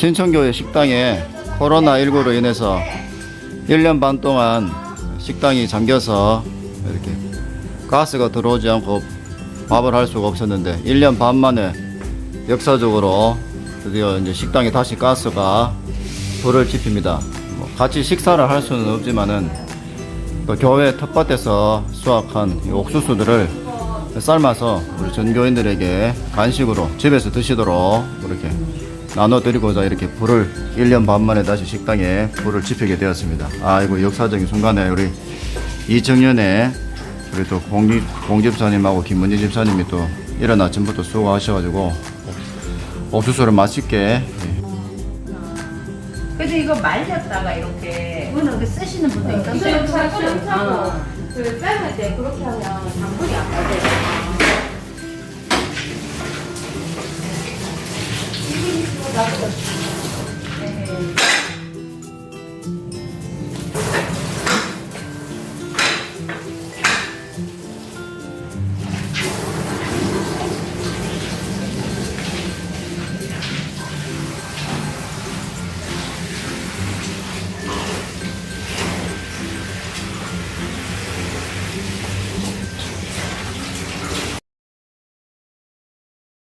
신천교회 식당에 코로나19로 인해서 1년 반 동안 식당이 잠겨서 이렇게 가스가 들어오지 않고 밥을 할 수가 없었는데 1년 반 만에 역사적으로 드디어 이제 식당에 다시 가스가 불을 지핍니다. 뭐 같이 식사를 할 수는 없지만은 또 교회 텃밭에서 수확한 이 옥수수들을 삶아서 우리 전교인들에게 간식으로 집에서 드시도록 이렇게 나눠드리고자 이렇게 불을 1년 반 만에 다시 식당에 불을 지피게 되었습니다. 아이고 역사적인 순간에 우리 이정년에 우리 또 공집, 공집사님하고 김문지 집사님이 또 이른 아침부터 수고하셔가지고 옥수수를 맛있게 예, 그래서 이거 말렸다가 이렇게 이거는 그 쓰시는 분도. 하고 그 삶을 때 그렇게 하면 당분이 안 Gracias.